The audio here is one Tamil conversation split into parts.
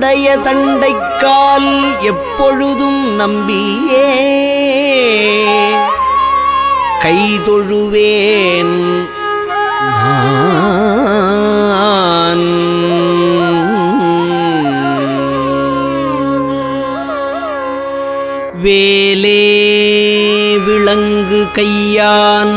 நின்னுடைய தண்டைக்கால் எப்பொழுதும் நம்பியே. கைதொழுவேன் நான். வேலே விளங்கு கையான்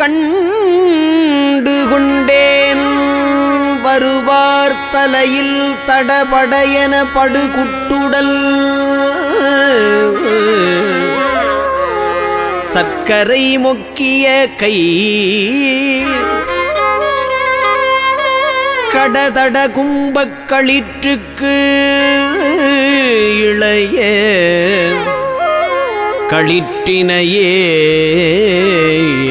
கண்டு கொண்டேன் வருவார் தலையில் தடபடையன படுகுட்டுடல். சர்க்கரை மொக்கிய கை. கடதட கும்பக்களிற்றுக்கு இளைய களிற்றினையே ஏ.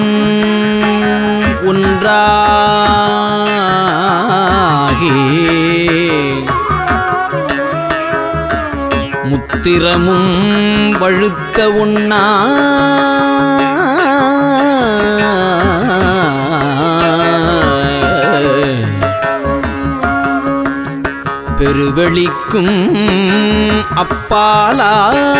ஒன்றாகி முத்திரமும் வழுத்த உண்ணா. பெருவெளிக்கும் அப்பாலாய்.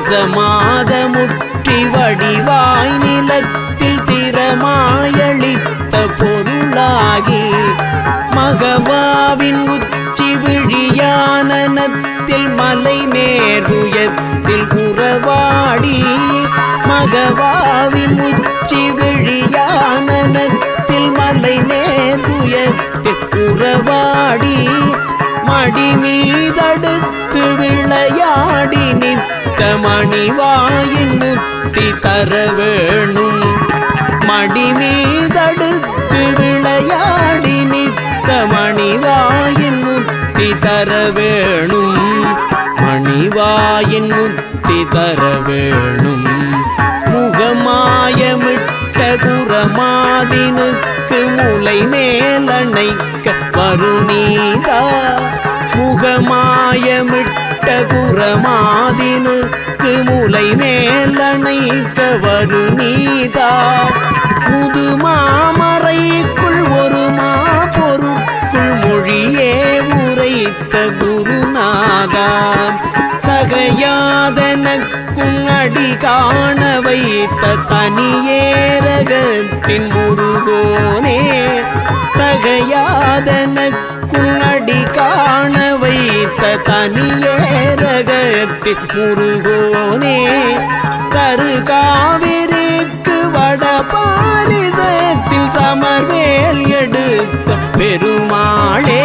ரசமாத முற்றி வடிவாய் நிலத்தில் திறமாயளித்த பொருளாகி மகவாவின் உச்சி விழியானனத்தில் மலை நேருயத்தில் புறவாடி மகவாவின் உச்சி விழியானனத்தில் மலை நேருயத்தில் புறவாடி மடி மீதடுத்து விளையாடி நித்த மணிவாயின் முத்தி தர வேணும். மடி மீதடுத்து விளையாடி நித்த மணிவாயின் முத்தி தர வேணும். மணிவாயின் முத்தி தர வேணும். முகமாயமிட்ட குரமாதினுக்கு முலை மேலணைக்க வருநீதா முகமாயமிட்ட குரமாதினுக்கு முலை மேலணைக்க வருநீதா முதுமாமறைக்குள் ஒரு மா பொருட்குள் மொழியே உரைத்த குருநாதா? தகையாதனக்கும் அடி காண வைத்த தனியேரகத்தின் முருகோனே தகையாதனக்கும் அடி காண வைத்த தனியேரகத்தின் முருகோனே தரு காவிரிக்கு வட பாரிசத்தில் சமர்வேல் எடுத்த பெருமாளே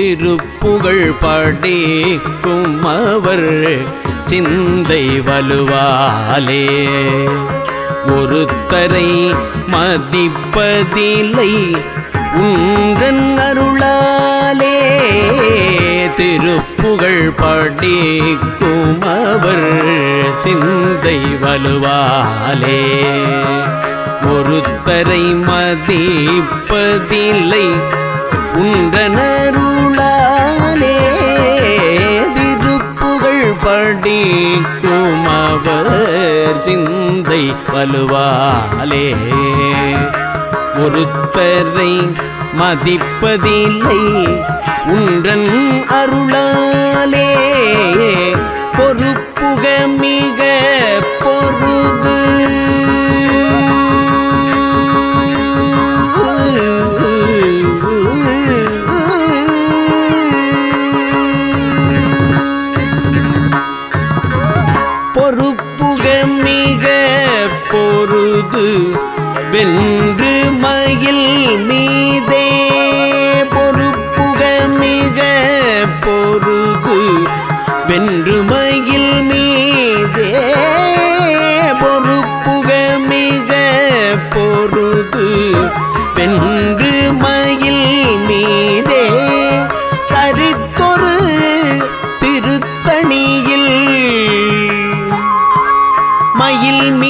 திருப்புகழ் படிக்கும் அவர் சிந்தை வலுவாலே. ஒருத்தரை மதிப்பதில்லை உன்றன் அருளாலே. திருப்புகழ் படிக்கும் அவர் சிந்தை வலுவாலே. ஒருத்தரை மதிப்பதில்லை உண்டனருளாலே திருப்புகழ் படிக்கும் அவர் சிந்தை வலுவாலே. ஒருத்தரை மதிப்பதில்லை உன்றன் அருளாலே. மயில் மீதே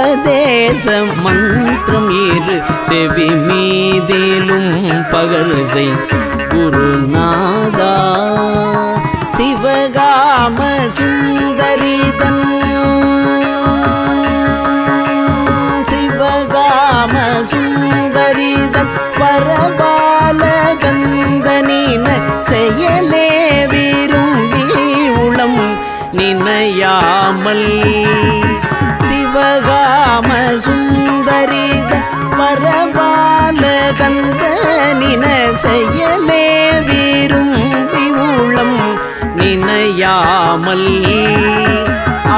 உபதேச மந்திரம் இரு செவி மீதிலும் பகர்சை குருநாதா சிவகாம சுந்தரிதன் நினையாமல்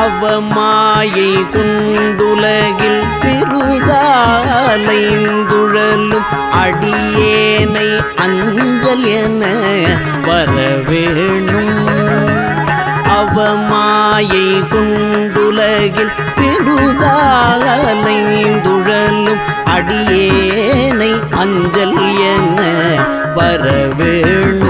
அவமாயை குண்டுலகில் பெருதாலைந்துழலும் அடியேனை அஞ்சல் என வரவேணும். அவமாயை குண்டுலகில் பெருதாலைந்துழலும் அடியேனை அஞ்சல் என வரவேணும்.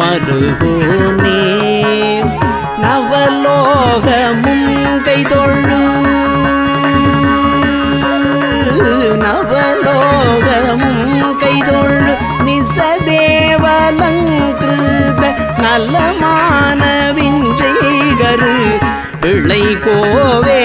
மருகோனே நவலோகமும் கைதொழு. நவலோகமும் கைதொழு. நிசதேவலங்கிருத நலமான விஞ்சைகரு பிள்ளை கோவே.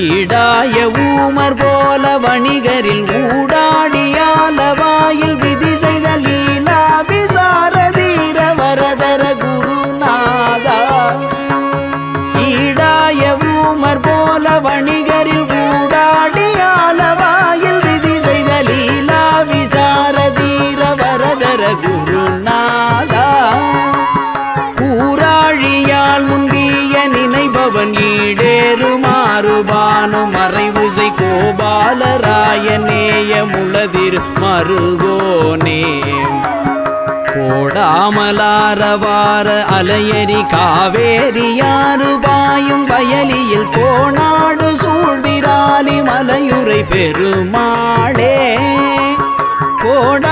ஈடாய ஊமர் போல வணிகரில் ஊடாடியால வாயில் விதி செய்த லீலா விசாரதீர வரதர குருநாதா. ஈடாய ஊமர் போல வணிகரில் ஊடாடியால வாயில் விதி செய்த லீலா விசாரதீர வரதர குருநாதா. கூராழியால் முன்பிய நினைபவன் ஈடேறும் பானு மறைவுசை கோபாலராயநேய முளதிர் மருகோனே கோடாமலாரவார அலையரி காவேரியாறு பாயும் வயலியில் கோணாடு சூழ்விராலி மலையுரை பெருமாளே. கோடா